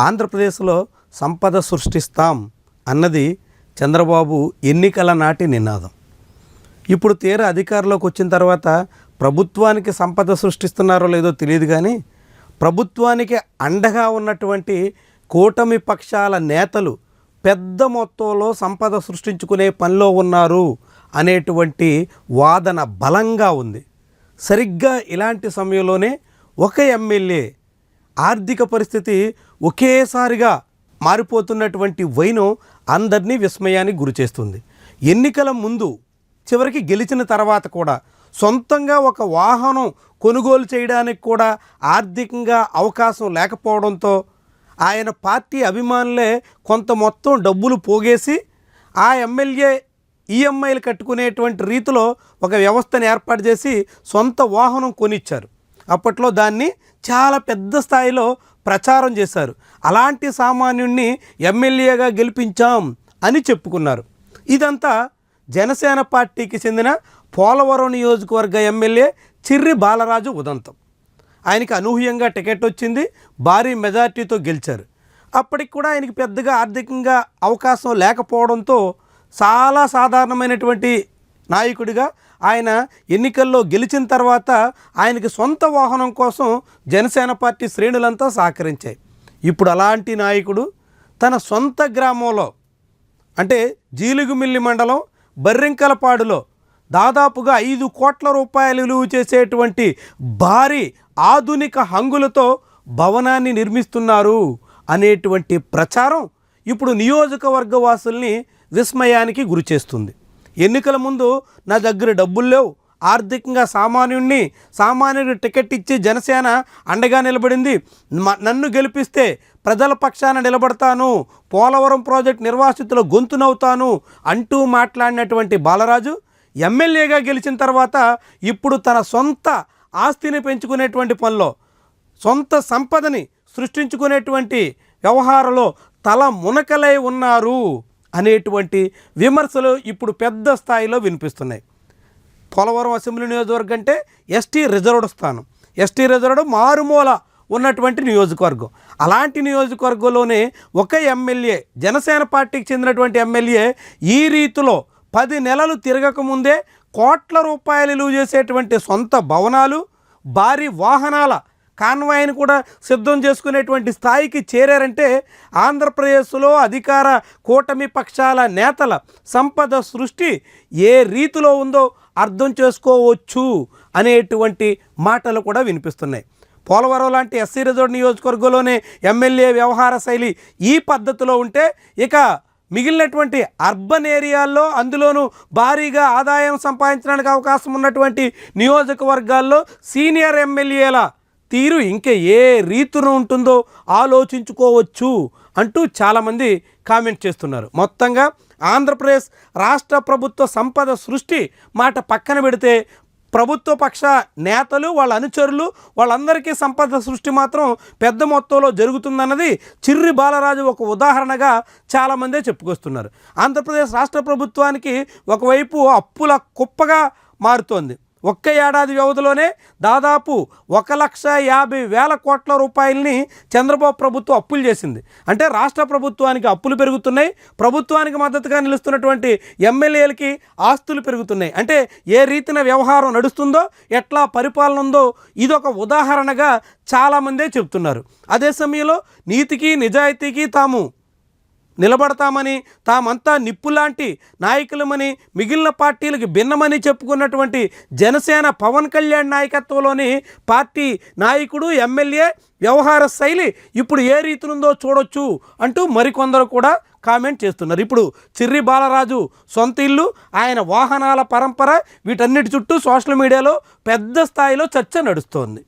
ఆంధ్రప్రదేశ్లో సంపద సృష్టిస్తాం అన్నది చంద్రబాబు ఎన్నికల నాటి నినాదం. ఇప్పుడు తీర అధికారంలోకి వచ్చిన తర్వాత ప్రభుత్వానికి సంపద సృష్టిస్తున్నారో లేదో తెలియదు కానీ ప్రభుత్వానికి అండగా ఉన్నటువంటి కూటమి పక్షాల నేతలు పెద్ద మొత్తంలో సంపద సృష్టించుకునే పనిలో ఉన్నారు అనేటువంటి వాదన బలంగా ఉంది. సరిగ్గా ఇలాంటి సమయంలోనే ఒక ఎమ్మెల్యే ఆర్థిక పరిస్థితి ఒకేసారిగా మారిపోతున్నటువంటి వైనం అందరినీ విస్మయానికి గురిచేస్తుంది ఎన్నికల ముందు చివరికి గెలిచిన తర్వాత కూడా సొంతంగా ఒక వాహనం కొనుగోలు చేయడానికి కూడా ఆర్థికంగా అవకాశం లేకపోవడంతో ఆయన పార్టీ అభిమానులే కొంత మొత్తం డబ్బులు పోగేసి ఆ ఎమ్మెల్యే ఈఎంఐలు కట్టుకునేటువంటి రీతిలో ఒక వ్యవస్థను ఏర్పాటు చేసి సొంత వాహనం కొనిచ్చారు. అప్పట్లో దాన్ని చాలా పెద్ద స్థాయిలో ప్రచారం చేశారు. అలాంటి సామాన్యుణ్ణి ఎమ్మెల్యేగా గెలిపించాం అని చెప్పుకున్నారు. ఇదంతా జనసేన పార్టీకి చెందిన పోలవరం నియోజకవర్గ ఎమ్మెల్యే చిర్రి బాలరాజు ఉదంతం. ఆయనకి అనూహ్యంగా టికెట్ వచ్చింది భారీ మెజార్టీతో గెలిచారు. అప్పటికి కూడా ఆయనకి పెద్దగా ఆర్థికంగా అవకాశం లేకపోవడంతో చాలా సాధారణమైనటువంటి నాయకుడిగా ఆయన ఎన్నికల్లో గెలిచిన తర్వాత ఆయనకి సొంత వాహనం కోసం జనసేన పార్టీ శ్రేణులంతా సహకరించాయి. ఇప్పుడు అలాంటి నాయకుడు తన సొంత గ్రామంలో అంటే జీలుగుమిల్లి మండలం బర్రింకలపాడులో దాదాపుగా ఐదు కోట్ల రూపాయలు విలువ చేసేటువంటి భారీ ఆధునిక హంగులతో భవనాన్ని నిర్మిస్తున్నారు అనేటువంటి ప్రచారం ఇప్పుడు నియోజకవర్గ వాసుల్ని విస్మయానికి గురిచేస్తుంది. ఎన్నికల ముందు నా దగ్గర డబ్బులు లేవు. ఆర్థికంగా సామాన్యుణ్ణి సామాన్యుడి టికెట్ ఇచ్చి జనసేన అండగా నిలబడింది. మ- నన్ను గెలిపిస్తే ప్రజల పక్షాన నిలబడతాను. పోలవరం ప్రాజెక్ట్ నిర్వాసితుల గొంతునవుతాను అంటూ మాట్లాడినటువంటి బాలరాజు ఎమ్మెల్యేగా గెలిచిన తర్వాత ఇప్పుడు తన సొంత ఆస్తిని పెంచుకునేటువంటి పనిలో సొంత సంపదని సృష్టించుకునేటువంటి వ్యవహారంలో తల మునకలై ఉన్నారు. అనేటువంటి విమర్శలు ఇప్పుడు పెద్ద స్థాయిలో వినిపిస్తున్నాయి. పోలవరం అసెంబ్లీ నియోజకవర్గం అంటే ఎస్టీ రిజర్వ్డ్ స్థానం. ఎస్టీ రిజర్వ్డ్ మారుమూల ఉన్నటువంటి నియోజకవర్గం. అలాంటి నియోజకవర్గంలోనే ఒక ఎమ్మెల్యే జనసేన పార్టీకి చెందినటువంటి ఎమ్మెల్యే ఈ రీతిలో పది నెలలు తిరగకముందే కోట్ల రూపాయలు విలువ చేసేటువంటి సొంత భవనాలు భారీ వాహనాల కాన్వాయ్ని కూడా సిద్ధం చేసుకునేటువంటి స్థాయికి చేరారంటే ఆంధ్రప్రదేశ్లో అధికార కూటమి పక్షాల నేతల సంపద సృష్టి ఏ రీతిలో ఉందో అర్థం చేసుకోవచ్చు అనేటువంటి మాటలు కూడా వినిపిస్తున్నాయి. పోలవరం లాంటి ఎస్సీ రిజర్వ్ నియోజకవర్గంలోనే ఎమ్మెల్యే వ్యవహార శైలి ఈ పద్ధతిలో ఉంటే ఇక మిగిలినటువంటి అర్బన్ ఏరియాల్లో అందులోనూ భారీగా ఆదాయం సంపాదించడానికి అవకాశం ఉన్నటువంటి నియోజకవర్గాల్లో సీనియర్ ఎమ్మెల్యేల తీరు ఇంకా ఏ రీతిలో ఉంటుందో ఆలోచించుకోవచ్చు అంటూ చాలామంది కామెంట్ చేస్తున్నారు. మొత్తంగా ఆంధ్రప్రదేశ్ రాష్ట్ర ప్రభుత్వ సంపద సృష్టి మాట పక్కన పెడితే ప్రభుత్వ పక్ష నేతలు వాళ్ళ అనుచరులు వాళ్ళందరికీ సంపద సృష్టి మాత్రం పెద్ద మొత్తంలో జరుగుతుందన్నది చిర్రి బాలరాజు ఒక ఉదాహరణగా చాలామందే చెప్పుకొస్తున్నారు. ఆంధ్రప్రదేశ్ రాష్ట్ర ప్రభుత్వానికి ఒకవైపు అప్పుల కుప్పగా మారుతోంది. ఒక్క ఏడాది వ్యవధిలోనే దాదాపు ఒక లక్ష యాభై వేల కోట్ల రూపాయలని చంద్రబాబు ప్రభుత్వం అప్పులు చేసింది. అంటే రాష్ట్ర ప్రభుత్వానికి అప్పులు పెరుగుతున్నాయి. ప్రభుత్వానికి మద్దతుగా నిలుస్తున్నటువంటి ఎమ్మెల్యేలకి ఆస్తులు పెరుగుతున్నాయి. అంటే ఏ రీతిన వ్యవహారం నడుస్తుందో ఎట్లా పరిపాలన ఉందో ఇదొక ఉదాహరణగా చాలామందే చెప్తున్నారు. అదే సమయంలో నీతికి నిజాయితీకి తాము నిలబడతామని తామంతా నిప్పులాంటి నాయకులమని మిగిలిన పార్టీలకు భిన్నమని చెప్పుకున్నటువంటి జనసేన పవన్ కళ్యాణ్ నాయకత్వంలోని పార్టీ నాయకుడు ఎమ్మెల్యే వ్యవహార శైలి ఇప్పుడు ఏ రీతినుందో చూడొచ్చు అంటూ మరికొందరు కూడా కామెంట్ చేస్తున్నారు. ఇప్పుడు చిర్రి బాలరాజు సొంత ఇల్లు ఆయన వాహనాల పరంపర వీటన్నిటి చుట్టూ సోషల్ మీడియాలో పెద్ద స్థాయిలో చర్చ నడుస్తోంది.